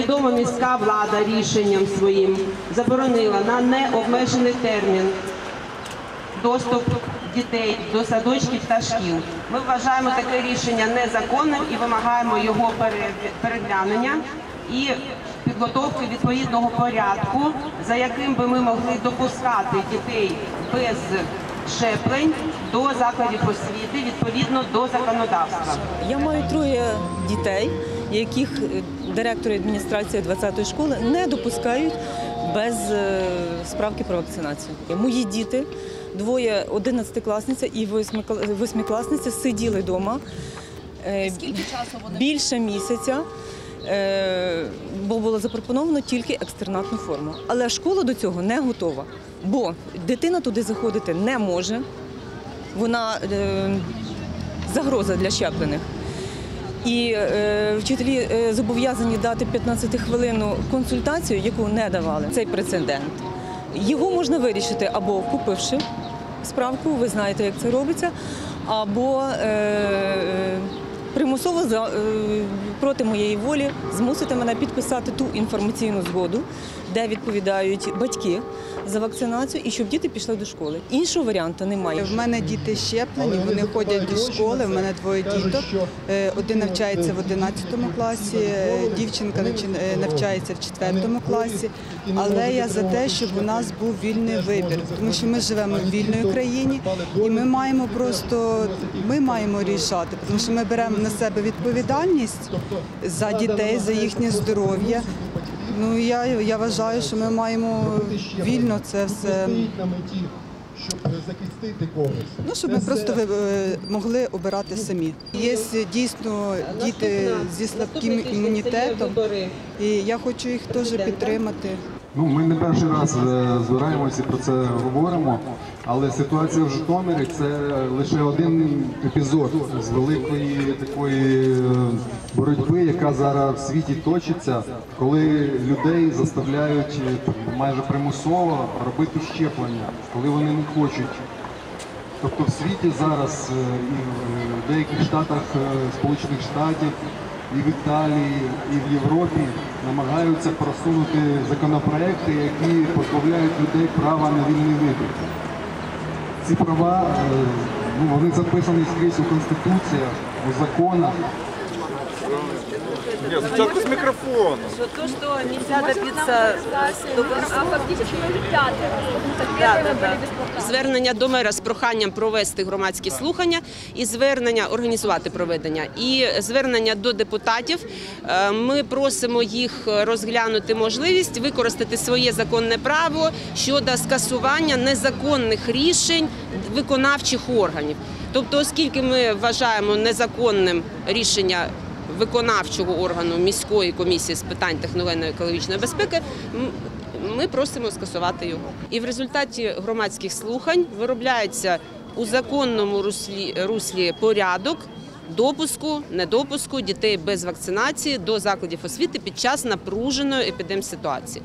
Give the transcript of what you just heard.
Відома міська влада рішенням своїм заборонила на необмежений термін доступ дітей до садочків та шкіл. Ми вважаємо таке рішення незаконним і вимагаємо його переглянення і підготовки відповідного порядку, за яким би ми могли допускати дітей без щеплень до закладів освіти відповідно до законодавства. Я маю троє дітей, яких е, директори адміністрації 20-ї школи не допускають без е, справки про вакцинацію. Мої діти, двоє 11-класниця і 8-класниця сиділи вдома. Скільки часу вони? Більше місяця. е, Бо було запропоновано тільки екстернатну форму. Але школа до цього не готова, бо дитина туди заходити не може. Вона е, загроза для щеплених. І е, вчителі е, зобов'язані дати 15-хвилинну консультацію, яку не давали. Цей прецедент. Його можна вирішити або купивши справку, ви знаєте, як це робиться, або е, примусово за- е, проти моєї волі змусити мене підписати ту інформаційну згоду, де відповідають батьки за вакцинацію, і щоб діти пішли до школи. Іншого варіанту немає. В мене діти щеплені, вони ходять до школи. В мене двоє діток. Е, Один навчається в 11 класі, е, дівчинка навчається в 4 класі. Але я за те, щоб у нас був вільний вибір, тому що ми живемо в вільній країні, і ми маємо просто ми маємо рішати, тому що ми беремо на себе відповідальність за дітей, за їхнє здоров'я. Ну я, я вважаю, що ми маємо вільно це все. щоб захистити когось. Ну, щоб ми просто ви- е, могли обирати самі. Є дійсно діти зі слабким імунітетом, і я хочу їх теж підтримати. Ну, ми не перший раз е, збираємося і про це говоримо, але ситуація в Житомирі це лише один епізод з великої такої е, боротьби, яка зараз в світі точиться, коли людей заставляють е, майже примусово робити щеплення, коли вони не хочуть. Тобто в світі зараз і в деяких штатах Сполучених Штатів, і в Італії, і в Європі намагаються просунути законопроекти, які позбавляють людей права на вільний вибір. Ці права е, ну, вони записані скрізь у Конституціях, у законах. Ні, спочатку з мікрофону. что то, что нельзя добиться А фактически мы уже пятый раз, потому что Да, первые да, да. были бесплатно. Звернення до мера з проханням провести громадські слухання і звернення організувати проведення. І звернення до депутатів. Е, Ми просимо їх розглянути можливість використати своє законне право щодо скасування незаконних рішень виконавчих органів. Тобто, оскільки ми вважаємо незаконним рішення виконавчого органу міської комісії з питань техногенно-екологічної безпеки, ми просимо скасувати його. І в результаті громадських слухань виробляється у законному руслі, руслі порядок допуску, недопуску дітей без вакцинації до закладів освіти під час напруженої епідемситуації.